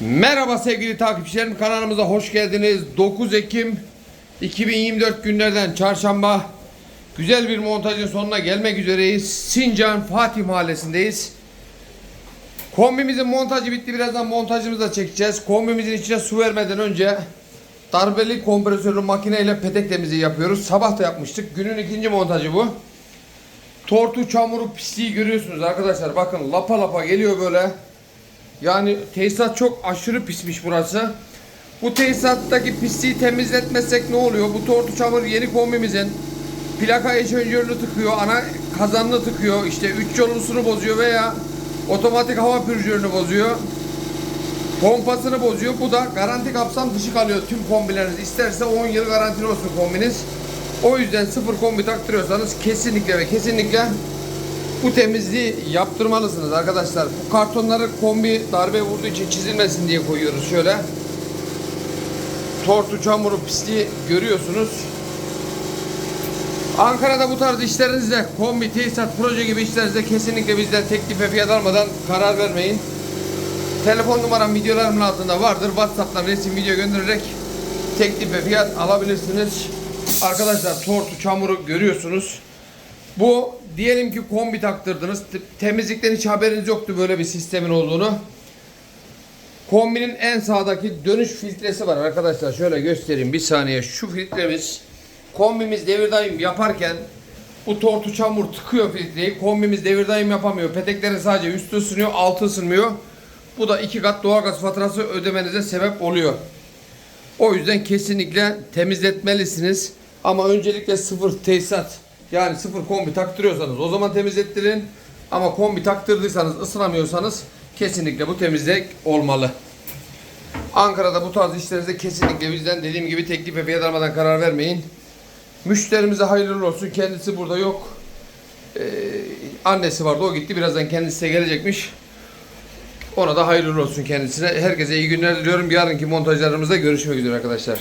Merhaba sevgili takipçilerim kanalımıza hoş geldiniz. 9 Ekim 2024 günlerden çarşamba güzel bir montajın sonuna gelmek üzereyiz. Sincan Fatih Mahallesi'ndeyiz. Kombimizin montajı bitti. Birazdan montajımızı da çekeceğiz. Kombimizin içine su vermeden önce darbeli kompresörlü makineyle petek temizliği yapıyoruz. Sabah da yapmıştık. Günün ikinci montajı bu. Tortu, çamuru, pisliği görüyorsunuz arkadaşlar. Bakın lapa lapa geliyor böyle. Yani tesisat çok aşırı pismiş burası. Bu tesisattaki pisliği temizletmezsek ne oluyor? Bu tortu çamur yeni kombimizin plaka eşönjörünü tıkıyor, ana kazanını tıkıyor, işte üç yollusunu bozuyor veya otomatik hava pürjörünü bozuyor. Pompasını bozuyor. Bu da garanti kapsam dışı kalıyor tüm kombileriniz. İsterse 10 yıl garantili olsun kombiniz. O yüzden sıfır kombi taktırıyorsanız kesinlikle ve kesinlikle bu temizliği yaptırmalısınız arkadaşlar. Bu kartonları kombi darbe vurduğu için çizilmesin diye koyuyoruz şöyle. Tortu, çamuru, pisliği görüyorsunuz. Ankara'da bu tarz işlerinizde kombi, tesisat, proje gibi işlerinizde kesinlikle bizden teklif ve fiyat almadan karar vermeyin. Telefon numaram videolarımın altında vardır. WhatsApp'tan resim video göndererek teklif ve fiyat alabilirsiniz. Arkadaşlar tortu, çamuru görüyorsunuz. Bu diyelim ki kombi taktırdınız. Te- Temizlikten hiç haberiniz yoktu böyle bir sistemin olduğunu. Kombinin en sağdaki dönüş filtresi var arkadaşlar. Şöyle göstereyim bir saniye. Şu filtremiz kombimiz devir daim yaparken bu tortu çamur tıkıyor filtreyi. Kombimiz devir daim yapamıyor. Peteklerin sadece üstü ısınıyor, altı ısınmıyor. Bu da iki kat doğalgaz faturası ödemenize sebep oluyor. O yüzden kesinlikle temizletmelisiniz. Ama öncelikle sıfır tesisat yani sıfır kombi taktırıyorsanız o zaman temizlettirin. Ama kombi taktırdıysanız ısınamıyorsanız kesinlikle bu temizlik olmalı. Ankara'da bu tarz işlerinizde kesinlikle bizden dediğim gibi teklif ve fiyat almadan karar vermeyin. Müşterimize hayırlı olsun. Kendisi burada yok. Ee, annesi vardı o gitti. Birazdan kendisi de gelecekmiş. Ona da hayırlı olsun kendisine. Herkese iyi günler diliyorum. Yarınki montajlarımızda görüşmek üzere arkadaşlar.